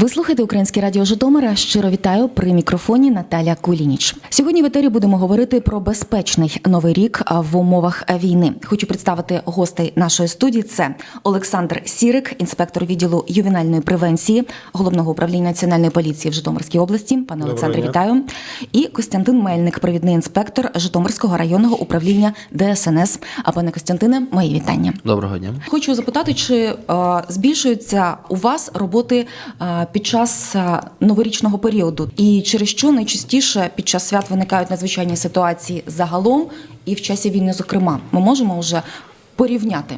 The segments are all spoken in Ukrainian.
Ви слухаєте Українське радіо Житомира. Щиро вітаю при мікрофоні Наталя Кулініч. Сьогодні в етері будемо говорити про безпечний новий рік в умовах війни. Хочу представити гостей нашої студії. Це Олександр Сірик, інспектор відділу ювенальної превенції головного управління національної поліції в Житомирській області. Пане Олександре, вітаю. І Костянтин Мельник, провідний інспектор Житомирського районного управління ДСНС. А пане Костянтине, мої вітання. Доброго дня. Хочу запитати, чи збільшуються у вас роботи під час е, новорічного періоду, і через що найчастіше під час свят виникають надзвичайні ситуації загалом і в часі війни, зокрема, ми можемо вже порівняти.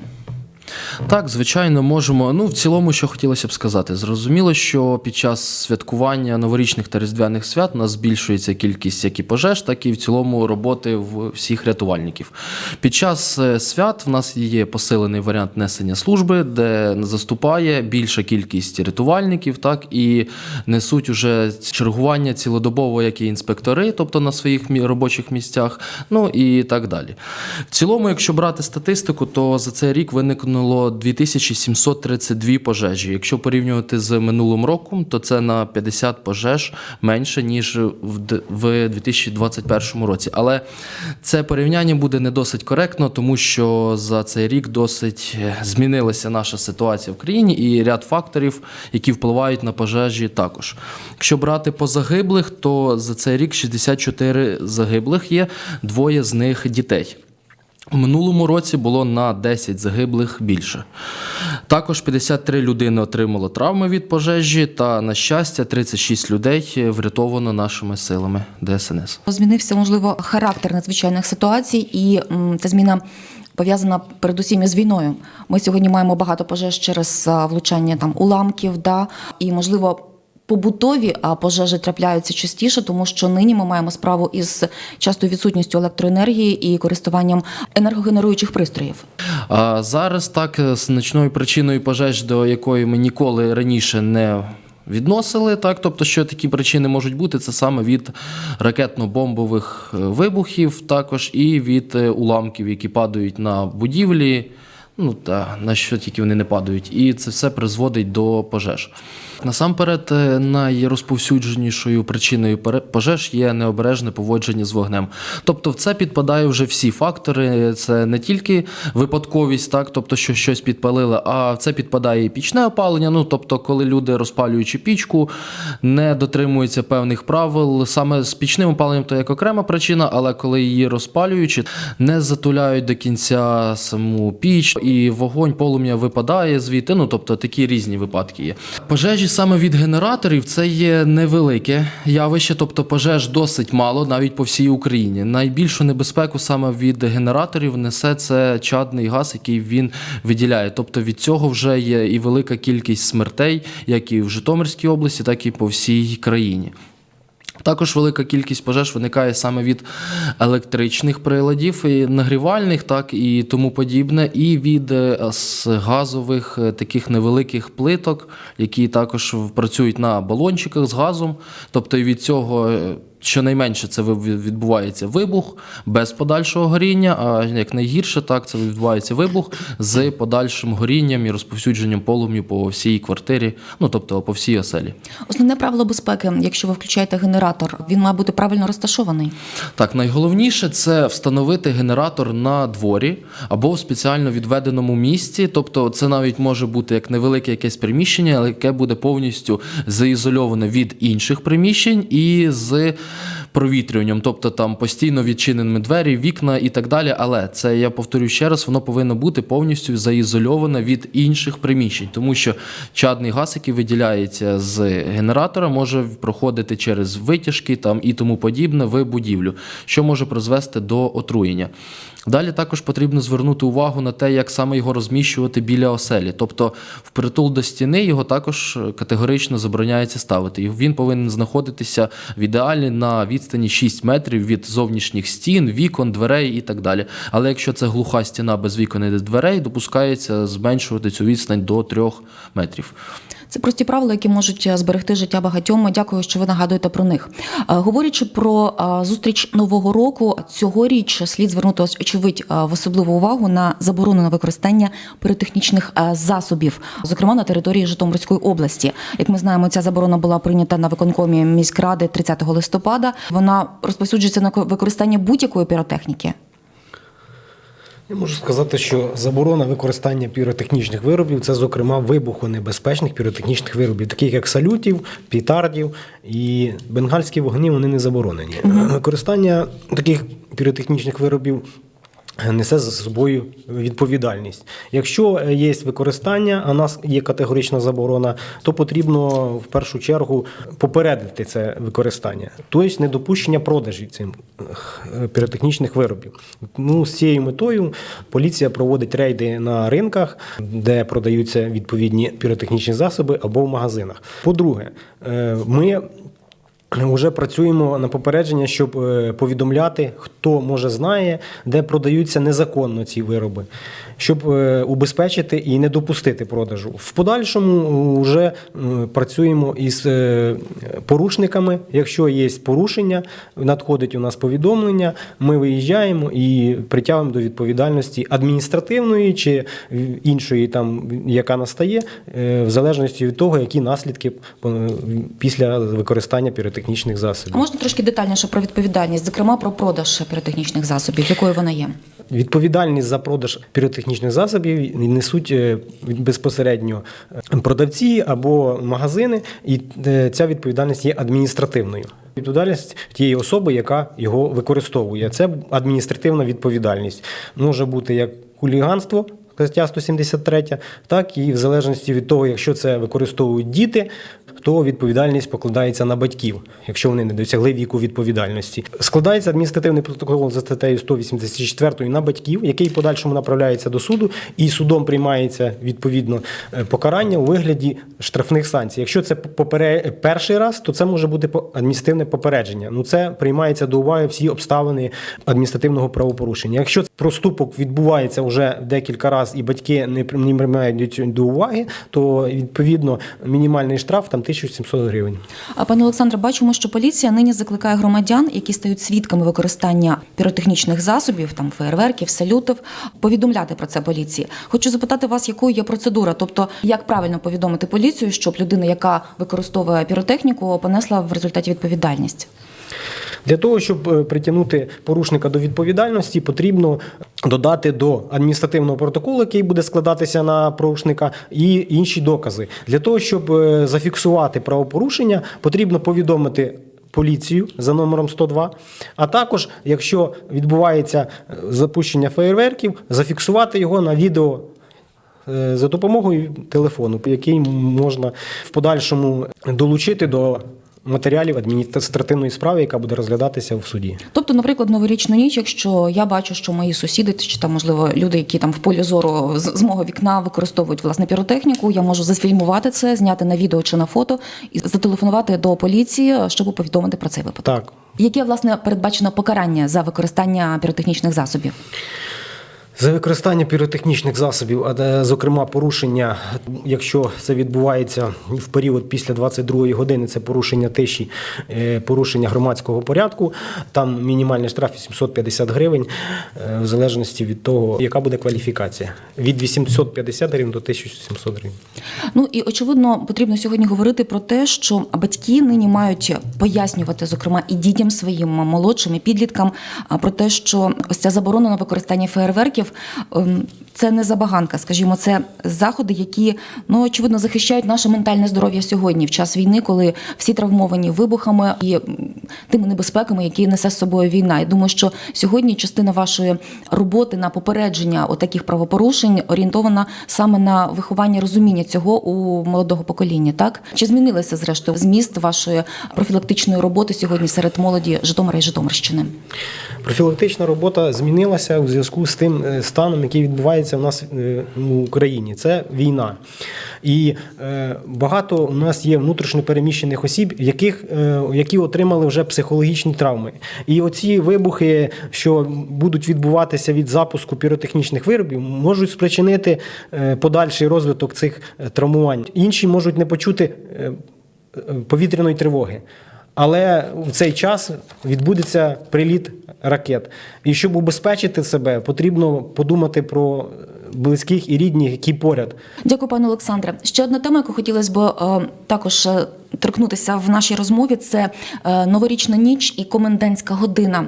Так, звичайно, можемо. Ну, в цілому, що хотілося б сказати, зрозуміло, що під час святкування новорічних та різдвяних свят у нас збільшується кількість як і пожеж, так і в цілому роботи в всіх рятувальників. Під час е, свят в нас є посилений варіант несення служби, де заступає більша кількість рятувальників, так і несуть уже чергування цілодобово, як і інспектори, тобто на своїх робочих місцях, ну і так далі. В цілому, якщо брати статистику, то за цей рік виникнуло 2732 пожежі. Якщо порівнювати з минулим роком, то це на 50 пожеж менше ніж в д- в 2021 році. Але це порівняння буде не досить коректно, тому що за цей рік досить змінилася наша ситуація в країні і ряд факторів, які впливають на пожежі, також. Якщо брати по загиблих, то за цей рік 64 загиблих є, двоє з них дітей. Минулому році було на 10 загиблих більше. Також 53 людини отримало травми від пожежі, та, на щастя, 36 людей врятовано нашими силами ДСНС. Змінився можливо характер надзвичайних ситуацій, і ця зміна. Пов'язана передусім із війною. Ми сьогодні маємо багато пожеж через влучання там уламків, да і можливо побутові а, пожежі трапляються частіше, тому що нині ми маємо справу із частою відсутністю електроенергії і користуванням енергогенеруючих пристроїв. А зараз так е, значною причиною пожеж, до якої ми ніколи раніше не відносили, так тобто, що такі причини можуть бути, це саме від ракетно-бомбових е, вибухів, також і від е, уламків, які падають на будівлі. Ну та на що тільки вони не падають, і це все призводить до пожеж. Насамперед, е, найрозповсюдженішою причиною пожеж є необережне поводження з вогнем. Тобто, в це підпадає вже всі фактори. Це не тільки випадковість, так, тобто, що щось підпалили, а в це підпадає і пічне опалення. Ну тобто, коли люди розпалюючи пічку, не дотримуються певних правил. Саме з пічним опаленням то як окрема причина, але коли її розпалюючи, не затуляють до кінця саму піч, і вогонь полум'я випадає звідти. Ну тобто такі різні випадки є. Пожежі саме від генераторів це є невелике явище, тобто пожеж досить мало, навіть по всій Україні. Найбільшу небезпеку саме від генераторів несе це чадний газ, який він виділяє. Тобто від цього вже є і велика кількість смертей, як і в Житомирській області, так і по всій країні. Також велика кількість пожеж виникає саме від електричних приладів, і нагрівальних, так і тому подібне, і від е, газових е, таких невеликих плиток, які також працюють на балончиках з газом. Тобто і від цього. Щонайменше це відбувається вибух без подальшого горіння, а як найгірше, так це відбувається вибух з подальшим горінням і розповсюдженням полум'ю по всій квартирі, ну тобто по всій оселі. Основне правило безпеки, якщо ви включаєте генератор, він має бути правильно розташований. Так, найголовніше це встановити генератор на дворі або в спеціально відведеному місці. Тобто, це навіть може бути як невелике якесь приміщення, але яке буде повністю заізольоване від інших приміщень і з провітрюванням, тобто там постійно відчиненими двері, вікна і так далі. Але це я повторю ще раз, воно повинно бути повністю заізольоване від інших приміщень, тому що чадний газ, який виділяється з генератора, може проходити через витяжки там і тому подібне в будівлю, що може призвести до отруєння. Далі також потрібно звернути увагу на те, як саме його розміщувати біля оселі. Тобто, впритул до стіни його також категорично забороняється ставити. І Він повинен знаходитися в ідеалі на відстані 6 метрів від зовнішніх стін, вікон, дверей і так далі. Але якщо це глуха стіна без вікон і дверей, допускається зменшувати цю відстань до 3 метрів. Це прості правила, які можуть е, зберегти життя багатьом. Дякую, що ви нагадуєте про них. Е, Говорячи про е, зустріч нового року, цьогоріч слід звернути очевидь в особливу увагу на заборону на використання піротехнічних засобів, зокрема на території Житомирської області. Як ми знаємо, ця заборона була прийнята на виконкомі міськради 30 листопада. Вона розповсюджується на використання будь-якої піротехніки. Я можу сказати, що заборона використання піротехнічних виробів це, зокрема, вибухонебезпечних піротехнічних виробів, таких як салютів, пітардів і бенгальські вогні, вони не заборонені. Використання таких піротехнічних виробів. Несе за собою відповідальність. Якщо є використання, а нас є категорична заборона, то потрібно в першу чергу попередити це використання, тобто недопущення продажі цим е, піротехнічних виробів. Ну, з цією метою поліція проводить рейди на ринках, де продаються відповідні піротехнічні засоби або в магазинах. По-друге, е, ми вже працюємо на попередження, щоб е, повідомляти, хто може знає, де продаються незаконно ці вироби, щоб е, убезпечити і не допустити продажу. В подальшому вже працюємо із е, порушниками. Якщо є порушення, надходить у нас повідомлення, ми виїжджаємо і притягуємо до відповідальності адміністративної чи іншої, там яка настає, е, в залежності від того, які наслідки е, після використання піротехнічних засобів. можна трошки детальніше про відповідальність, зокрема про продаж піротехнічних засобів, якою вона є? Відповідальність за продаж піротехнічних засобів несуть е, безпосередньо е, продавці або магазини, і е, ця відповідальність є адміністративною. Відповідальність тієї особи, яка його використовує. Це адміністративна відповідальність. Може бути як хуліганство. Стаття 173, так і в залежності від того, якщо це використовують діти, то відповідальність покладається на батьків, якщо вони не досягли віку відповідальності. Складається адміністративний протокол за статтею 184 на батьків, який в подальшому направляється до суду, і судом приймається відповідно е, покарання у вигляді штрафних санкцій. Якщо це попере... перший раз, то це може бути адміністративне попередження. Ну це приймається до уваги всі обставини адміністративного правопорушення. Якщо проступок відбувається вже декілька разів і батьки не при- приймають до уваги, то відповідно мінімальний штраф там 1700 гривень. А пане Олександре, бачимо, що поліція нині закликає громадян, які стають свідками використання піротехнічних засобів, там феєрверків, салютів, повідомляти про це поліції. Хочу запитати вас, якою є процедура, тобто як правильно повідомити поліцію, щоб людина, яка використовує піротехніку, понесла в результаті відповідальність. Для того, щоб е, притягнути порушника до відповідальності, потрібно додати до адміністративного протоколу, який буде складатися на порушника, і інші докази. Для того, щоб е, зафіксувати правопорушення, потрібно повідомити. Поліцію за номером 102, а також, якщо відбувається е, запущення феєрверків, зафіксувати його на відео за допомогою телефону, який можна в подальшому долучити до матеріалів адміністративної справи, яка буде розглядатися в суді. Тобто, наприклад, новорічну ніч, якщо я бачу, що мої сусіди чи там, можливо, люди, які там в полі зору з, з мого вікна використовують власне піротехніку, я можу зафільмувати це, зняти на відео чи на фото і зателефонувати до поліції, щоб повідомити про цей випадок. Так. Яке власне передбачено покарання за використання піротехнічних засобів? За використання піротехнічних засобів, а зокрема порушення, якщо це відбувається в період після 22 години, це порушення тиші, е, порушення громадського порядку, там мінімальний штраф 750 гривень, е, в залежності від того, яка буде кваліфікація. Від 850 гривень до 1700 гривень. Ну і очевидно потрібно сьогодні говорити про те, що батьки нині мають пояснювати, зокрема, і дітям своїм молодшим і підліткам про те, що ось ця заборона на використання феєрверків ем, це не забаганка, скажімо, це заходи, які ну очевидно захищають наше ментальне здоров'я сьогодні, в час війни, коли всі травмовані вибухами і тими небезпеками, які несе з собою війна. І думаю, що сьогодні частина вашої роботи на попередження таких правопорушень орієнтована саме на виховання розуміння цього у молодого покоління. Так чи змінилося зрештою зміст вашої профілактичної роботи сьогодні серед молоді Житомира і Житомирщини? Профілактична робота змінилася у зв'язку з тим е, станом, який відбувається відбувається в нас е, в Україні. Це війна. І е, багато у нас є внутрішньопереміщених осіб, яких, е, які отримали вже психологічні травми. І оці вибухи, що будуть відбуватися від запуску піротехнічних виробів, можуть спричинити подальший розвиток цих травмувань. Інші можуть не почути повітряної тривоги. Але в цей час відбудеться приліт ракет. І щоб убезпечити себе, потрібно подумати про близьких і рідних, які поряд. Дякую, пане Олександре. Ще одна тема, яку хотілося б е, також е, торкнутися в нашій розмові, це е, новорічна ніч і комендантська година.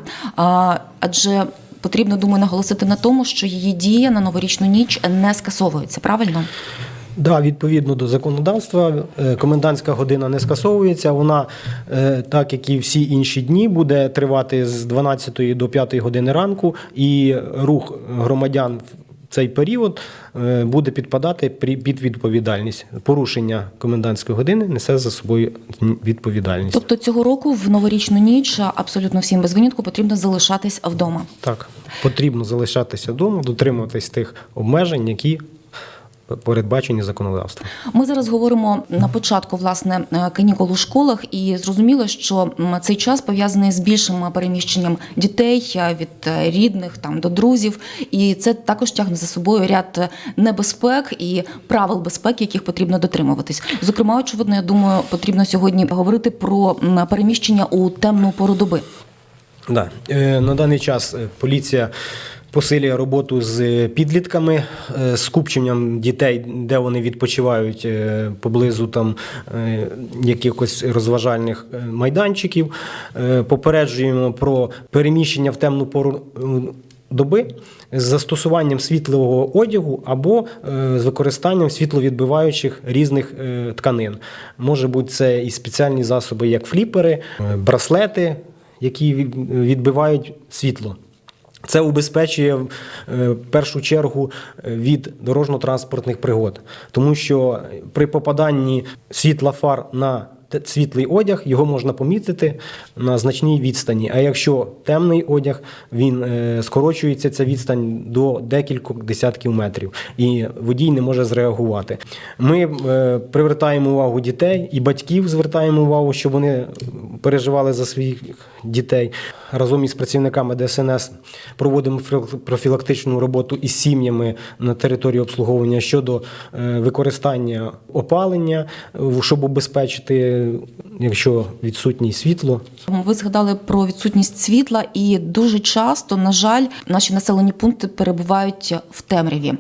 Адже потрібно, думаю, наголосити на тому, що її дія на новорічну ніч не скасовується. Правильно? Да, відповідно до законодавства, е, комендантська година не скасовується. Вона, е, так як і всі інші дні, буде тривати з 12 до 5 години ранку, і рух громадян в цей період е, буде підпадати під відповідальність. Порушення комендантської години несе за собою відповідальність. Тобто цього року в новорічну ніч абсолютно всім без винятку потрібно залишатись вдома. Так, потрібно залишатися вдома, дотримуватись тих обмежень, які передбачені законодавством. Ми зараз говоримо на початку власне е, канікул у школах, і зрозуміло, що цей час пов'язаний з більшим переміщенням дітей е, від е, рідних там до друзів, і це також тягне за собою ряд небезпек і правил безпеки, яких потрібно дотримуватись. Зокрема, очевидно, я думаю, потрібно сьогодні говорити про переміщення у темну пору доби. Да. На даний час поліція посилює роботу з е, підлітками, е, з скупченням дітей, де вони відпочивають е, поблизу там якихось розважальних майданчиків. Попереджуємо про переміщення в темну пору. Доби з застосуванням світлого одягу або з використанням світловідбиваючих різних тканин. Може бути це і спеціальні засоби, як фліпери, браслети, які відбивають світло. Це убезпечує е, в першу чергу е, від дорожньо-транспортних пригод, тому що при попаданні світла фар на світлий одяг його можна помітити на значній відстані. А якщо темний одяг, він е, скорочується ця відстань до декількох десятків метрів, і водій не може зреагувати. Ми е, привертаємо увагу дітей і батьків звертаємо увагу, щоб вони переживали за своїх дітей. Разом із працівниками ДСНС проводимо філ- профілактичну роботу із сім'ями на території обслуговування щодо е, використання опалення, щоб убезпечити, якщо відсутнє світло. Ви згадали про відсутність світла, і дуже часто, на жаль, наші населені пункти перебувають в темряві.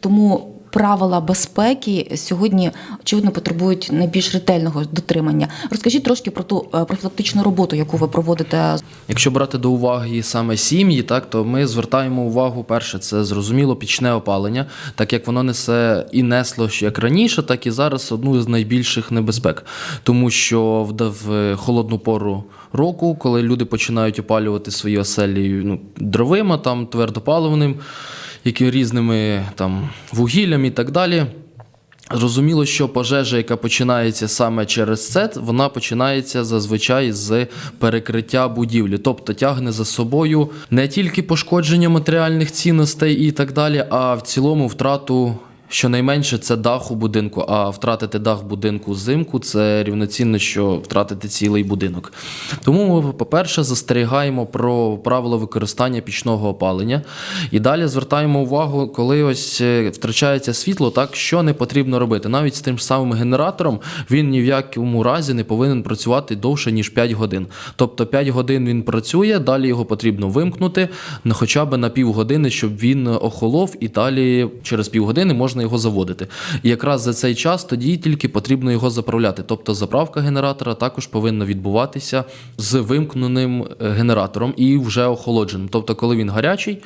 Тому правила безпеки сьогодні очевидно потребують найбільш ретельного дотримання. Розкажіть трошки про ту е, профілактичну роботу, яку ви проводите Якщо брати до уваги саме сім'ї, так то ми звертаємо увагу перше, це зрозуміло пічне опалення, так як воно несе і несло як раніше, так і зараз одну з найбільших небезпек, тому що в, холодну пору року, коли люди починають опалювати свої оселі ну, дровима, там твердопаливним, які різними там вугіллям і так далі. Зрозуміло, що пожежа, яка починається саме через це, вона починається зазвичай з перекриття будівлі, тобто тягне за собою не тільки пошкодження матеріальних цінностей і так далі, а в цілому втрату. Щонайменше це дах у будинку, а втратити дах будинку взимку це рівноцінно, що втратити цілий будинок. Тому ми, по-перше, застерігаємо про правила використання пічного опалення. І далі звертаємо увагу, коли ось е, втрачається світло, так що не потрібно робити. Навіть з тим самим генератором він ні в якому разі не повинен працювати довше, ніж 5 годин. Тобто 5 годин він працює, далі його потрібно вимкнути хоча б на півгодини, щоб він охолов, і далі через півгодини можна його заводити. І якраз за цей час тоді тільки потрібно його заправляти. Тобто заправка генератора також повинна відбуватися з вимкненим е, генератором і вже охолодженим. Тобто, коли він гарячий,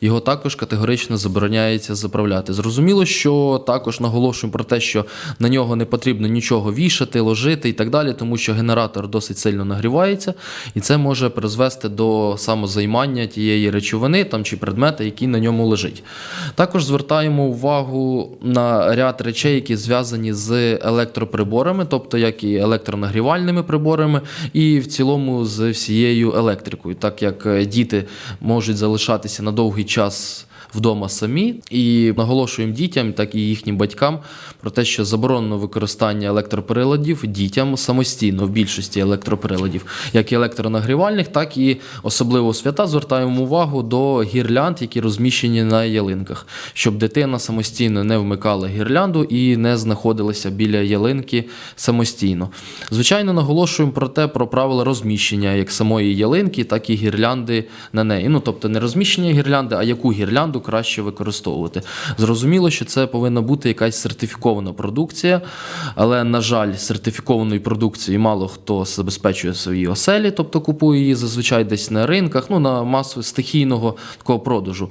його також категорично забороняється заправляти. Зрозуміло, що також наголошуємо про те, що на нього не потрібно нічого вішати, ложити і так далі, тому що генератор досить сильно нагрівається, і це може призвести до самозаймання тієї речовини там чи предмета, який на ньому лежить. Також звертаємо увагу на ряд речей, які зв'язані з електроприборами, тобто як і електронагрівальними приборами, і в цілому з всією електрикою, так як е, діти можуть залишатися на довгий час вдома самі. І наголошуємо дітям, так і їхнім батькам про те, що заборонено використання електроприладів дітям самостійно в більшості електроприладів, як і електронагрівальних, так і особливо свята звертаємо увагу до гірлянд, які розміщені на ялинках, щоб дитина самостійно не вмикала гірлянду і не знаходилася біля ялинки самостійно. Звичайно, наголошуємо про те, про правила розміщення як самої ялинки, так і гірлянди на неї. Ну тобто не розміщення гірлянди, а яку гірлянду краще використовувати. Зрозуміло, що це повинна бути якась сертифікована продукція, але на жаль, сертифікованої продукції мало хто забезпечує свої оселі, тобто купує її зазвичай десь на ринках, ну на масу стихійного такого продажу.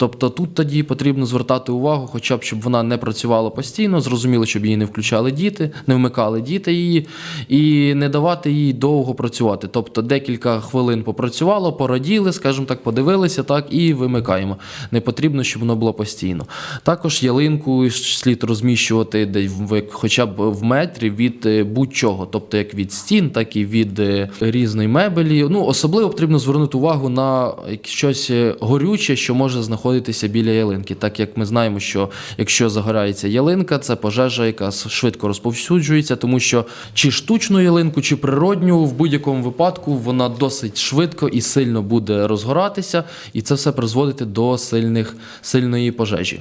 Тобто тут тоді потрібно звертати увагу, хоча б щоб вона не працювала постійно, зрозуміло, щоб її не включали діти, не вмикали діти її, і не давати їй довго працювати. Тобто декілька хвилин попрацювало, пораділи, скажімо так, подивилися, так і вимикаємо. Не потрібно, щоб воно було постійно. Також ялинку слід розміщувати в- хоча б в метрі від е, будь-чого, тобто як від стін, так і від е, різної мебелі. Ну особливо потрібно звернути увагу на щось е, горюче, що може знаходитися біля ялинки. Так як ми знаємо, що якщо загорається ялинка, це пожежа, яка швидко розповсюджується, тому що чи штучну ялинку, чи природню, в будь-якому випадку вона досить швидко і сильно буде розгоратися, і це все призводити до сильних, сильної пожежі.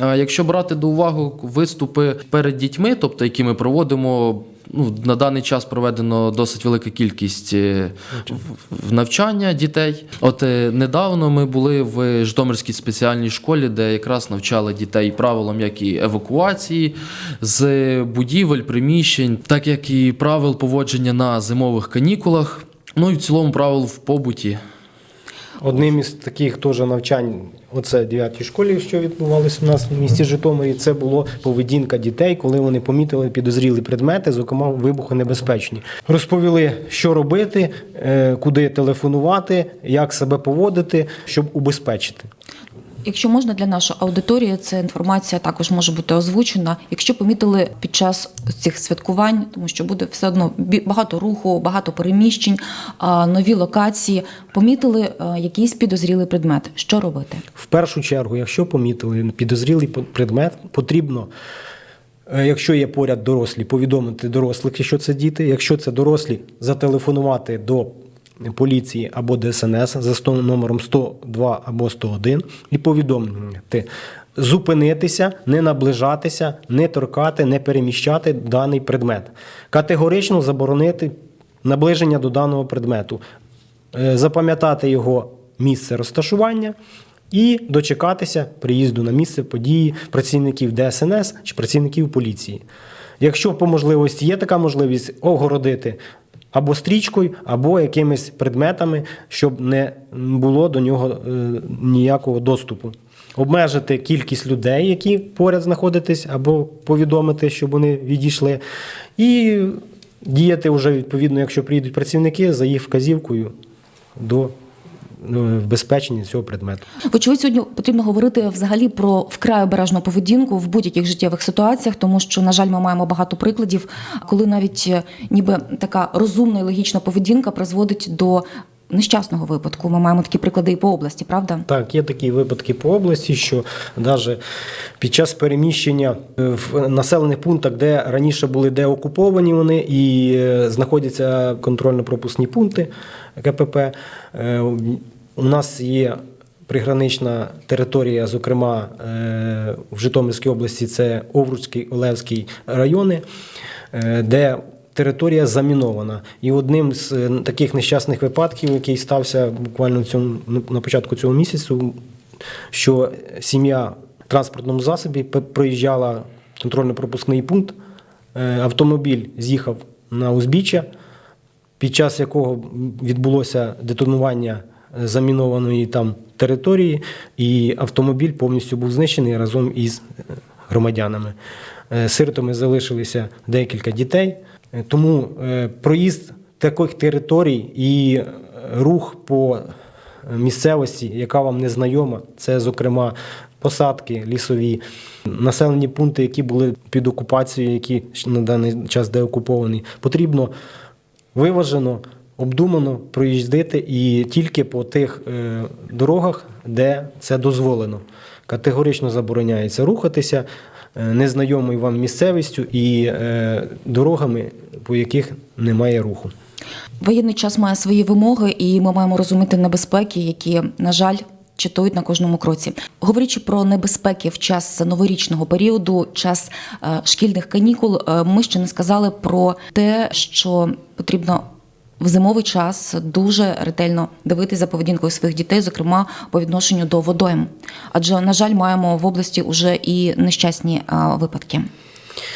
Якщо брати до уваги виступи перед дітьми, тобто які ми проводимо, ну на даний час проведено досить велика кількість е, в- навчання дітей. От е, недавно ми були в Житомирській спеціальній школі, де якраз навчали дітей правилам як і евакуації з будівель, приміщень, так як і правил поводження на зимових канікулах. Ну і в цілому правил в побуті. Одним із таких теж навчань, оце в 9 школі, що відбувалося у нас в місті Житомирі, це було поведінка дітей, коли вони помітили підозрілі предмети, зокрема вибухонебезпечні. Розповіли, що робити, е, куди телефонувати, як себе поводити, щоб убезпечити. Якщо можна для нашої аудиторії, ця інформація також може бути озвучена. Якщо помітили під час цих святкувань, тому що буде все одно багато руху, багато переміщень, нові локації, помітили якийсь підозрілий предмет. Що робити? В першу чергу, якщо помітили підозрілий предмет, потрібно, е, якщо є поряд дорослі, повідомити дорослих, якщо це діти. Якщо це дорослі, зателефонувати до поліції або ДСНС за 100 номером 102 або 101 і повідомити. Зупинитися, не наближатися, не торкати, не переміщати даний предмет. Категорично заборонити наближення до даного предмету. Е, запам'ятати його місце розташування і дочекатися приїзду на місце події працівників ДСНС чи працівників поліції. Якщо по можливості є така можливість огородити або стрічкою, або якимись предметами, щоб не було до нього е, ніякого доступу. Обмежити кількість людей, які поряд знаходитись, або повідомити, щоб вони відійшли, і діяти вже відповідно, якщо приїдуть працівники, за їх вказівкою до ну, цього предмету. Вочевидь, сьогодні потрібно говорити взагалі про вкрай обережну поведінку в будь-яких життєвих ситуаціях, тому що, на жаль, ми маємо багато прикладів, коли навіть е, ніби така розумна і логічна поведінка призводить до нещасного випадку. Ми маємо такі приклади і по області, правда? Так, є такі випадки по області, що навіть під час переміщення е, в населених пунктах, де раніше були деокуповані вони і е, знаходяться контрольно-пропускні пункти КПП, е, у нас є пригранична територія, зокрема в Житомирській області, це Овруцький, Олевський райони, де територія замінована. І одним з е, таких нещасних випадків, який стався буквально цьому, на початку цього місяцю, що сім'я в транспортному засобі проїжджала контрольно-пропускний пункт, е, автомобіль з'їхав на узбіччя, під час якого відбулося детонування е, замінованої там території, і автомобіль повністю був знищений разом із громадянами. Сиротами залишилися декілька дітей. Е, Тому е, проїзд таких територій і е, рух по місцевості, яка вам не знайома, це, зокрема, посадки лісові, населені пункти, які були під окупацією, які на даний час деокуповані, потрібно виважено, обдумано проїздити і тільки по тих дорогах, де це дозволено. Категорично забороняється рухатися е, незнайомою вам місцевістю і е, дорогами, по яких немає руху. Воєнний час має свої вимоги, і ми маємо розуміти небезпеки, які, на жаль, читують на кожному кроці. Говорячи про небезпеки в час новорічного періоду, час е, шкільних канікул, ми ще не сказали про те, що потрібно. В зимовий час дуже ретельно дивитися за поведінкою своїх дітей, зокрема по відношенню до водойм. Адже, на жаль, маємо в області уже і нещасні е, випадки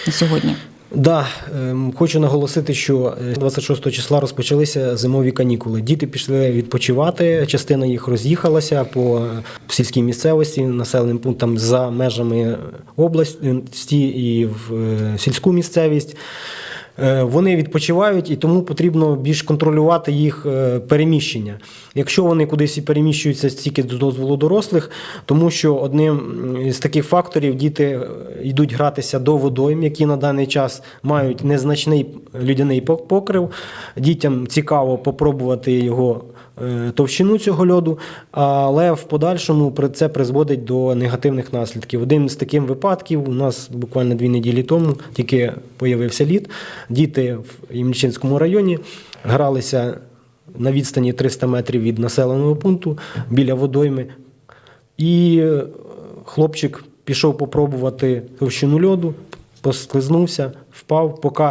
на сьогодні. Да, ем, хочу наголосити, що е, 26 числа розпочалися зимові канікули. Діти пішли відпочивати. Частина їх роз'їхалася по е, сільській місцевості, населеним пунктам за межами області і в е, сільську місцевість. Е, Вони відпочивають і тому потрібно більш контролювати їх е, переміщення. Якщо вони кудись і переміщуються тільки з дозволу дорослих, тому що одним з таких факторів діти е, йдуть гратися до водойм, які на даний час мають незначний людяний покрив. Дітям цікаво попробувати його товщину цього льоду, але в подальшому це призводить до негативних наслідків. Один з таких випадків у нас буквально дві неділі тому тільки появився лід. Діти в Ємельчинському районі гралися на відстані 300 метрів від населеного пункту біля водойми. І е, хлопчик пішов попробувати товщину льоду, послизнувся, впав. Поки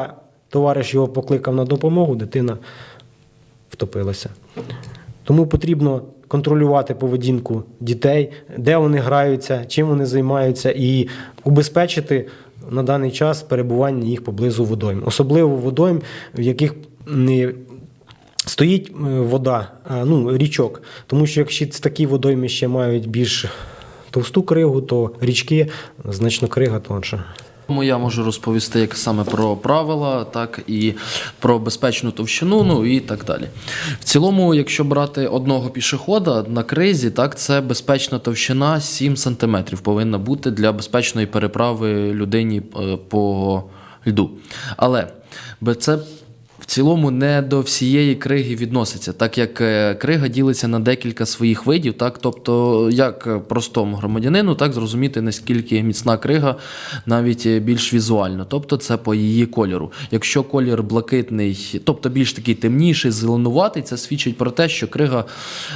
товариш його покликав на допомогу, дитина втопилася. Тому потрібно контролювати поведінку дітей, де вони граються, чим вони займаються, і убезпечити на даний час перебування їх поблизу водойм. Особливо водойм, в яких не стоїть е, вода, ну, річок. Тому що якщо такі водойми ще мають більш товсту кригу, то річки значно крига тонша. Тому я можу розповісти як саме про правила, так і про безпечну товщину, ну і так далі. В цілому, якщо брати одного пішохода на кризі, так це безпечна товщина 7 см повинна бути для безпечної переправи людині е, по льду. Але це цілому не до всієї криги відноситься, так як е, крига ділиться на декілька своїх видів, так тобто, як простому громадянину, так зрозуміти наскільки міцна крига, навіть е, більш візуально, тобто це по її кольору. Якщо колір блакитний, тобто більш такий темніший, зеленуватий, це свідчить про те, що крига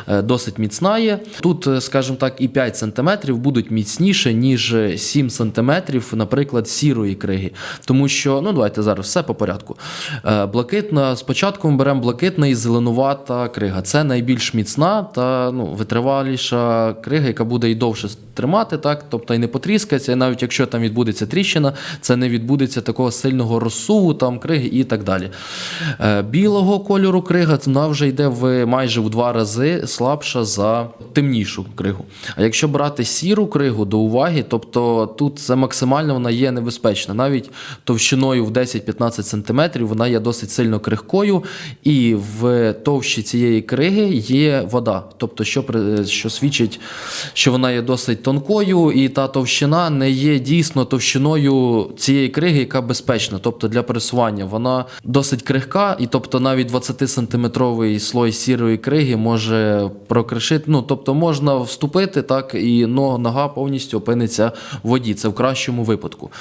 е, досить міцна є. Тут, скажімо так, і 5 см будуть міцніше, ніж 7 см, наприклад, сірої криги. Тому що, ну давайте зараз все по порядку. Е, Блакитна, спочатку ми беремо блакитна і зеленувата крига. Це найбільш міцна та ну, витриваліша крига, яка буде і довше тримати, так, тобто і не потріскається, і навіть якщо там відбудеться тріщина, це не відбудеться такого сильного розсуву там криги і так далі. Е, Білого кольору крига вона вже йде в майже в два рази слабша за темнішу кригу. А якщо брати сіру кригу до уваги, тобто тут це максимально вона є небезпечна. Навіть товщиною в 10-15 см вона є досить сильно крихкою, і в товщі цієї криги є вода, тобто що, що свідчить, що вона є досить тонкою, і та товщина не є дійсно товщиною цієї криги, яка безпечна, тобто для пересування. Вона досить крихка, і тобто навіть 20-сантиметровий слой сірої криги може прокришити. Ну тобто можна вступити так, і нога повністю опиниться в воді. Це в кращому випадку.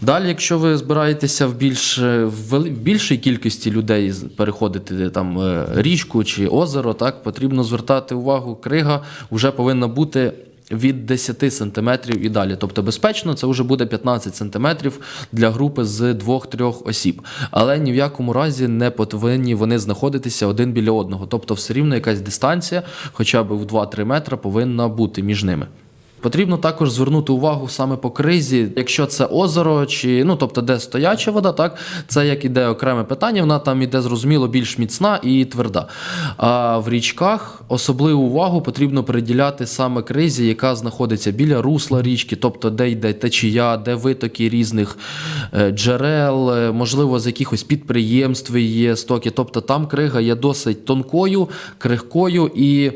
Далі, якщо ви збираєтеся в більш в більшій кількості людей з- переходити там е, річку чи озеро, так потрібно звертати увагу. Крига вже повинна бути. Від 10 см і далі. Тобто безпечно це вже буде 15 см для групи з 2-3 осіб. Але ні в якому разі не повинні вони знаходитися один біля одного. Тобто все рівно якась дистанція, хоча б в 2-3 метри, повинна бути між ними. Потрібно також звернути увагу саме по кризі, якщо це озеро, чи ну тобто де стояча вода, так це як іде окреме питання, вона там іде зрозуміло більш міцна і тверда. А в річках особливу увагу потрібно приділяти саме кризі, яка знаходиться біля русла річки, тобто де йде течія, де витоки різних е, джерел, е, можливо, з якихось підприємств є стоки. Тобто там крига є досить тонкою, крихкою і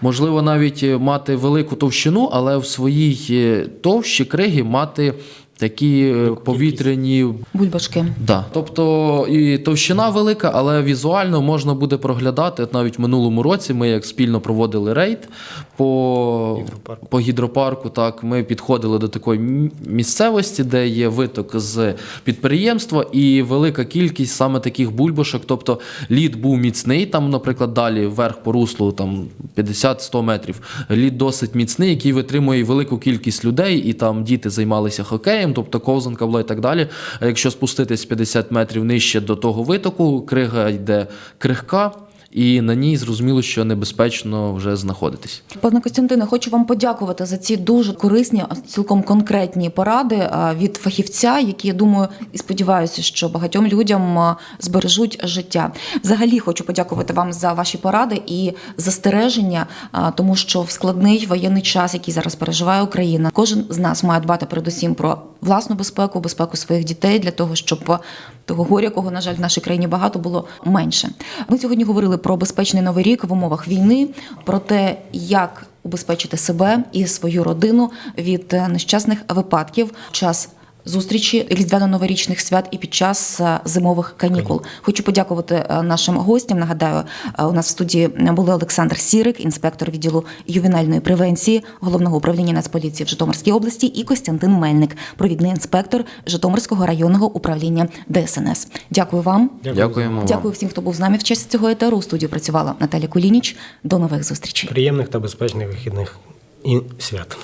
можливо навіть е, мати велику товщину, але в своїй е, товщі криги мати такі е, повітряні Бульбашки. Да. Тобто і товщина велика, але візуально можна буде проглядати. От навіть в минулому році ми як спільно проводили рейд по Гідропарку. по гідропарку. Так, ми підходили до такої місцевості, де є виток з підприємства, і велика кількість саме таких бульбашок. Тобто лід був міцний, там, наприклад, далі вверх по руслу там 50-100 метрів. Лід досить міцний, який витримує велику кількість людей, і там діти займалися хокеєм, тобто ковзанка була і так далі. А якщо спуститись 50 метрів нижче до того витоку, крига йде крихка. І на ній зрозуміло, що небезпечно вже знаходитись. Пане Костянтине, хочу вам подякувати за ці дуже корисні, цілком конкретні поради від фахівця, які я думаю і сподіваюся, що багатьом людям збережуть життя. Взагалі хочу подякувати вам за ваші поради і застереження, тому що в складний воєнний час, який зараз переживає Україна, кожен з нас має дбати передусім про власну безпеку, безпеку своїх дітей для того, щоб того горя, кого на жаль в нашій країні багато було менше. Ми сьогодні говорили про безпечний новий рік в умовах війни, про те, як убезпечити себе і свою родину від е, нещасних випадків час. Зустрічі різдвяно-новорічних свят і під час е, зимових канікул. Хочу подякувати е, нашим гостям. Нагадаю, е, у нас в студії були Олександр Сірик, інспектор відділу ювенальної превенції головного управління Нацполіції в Житомирській області, і Костянтин Мельник, провідний інспектор Житомирського районного управління ДСНС. Дякую вам. Дякуємо вам. Дякую всім, хто був з нами в часі цього етеру. У студії працювала Наталя Кулініч. До нових зустрічей. Приємних та безпечних вихідних і свят.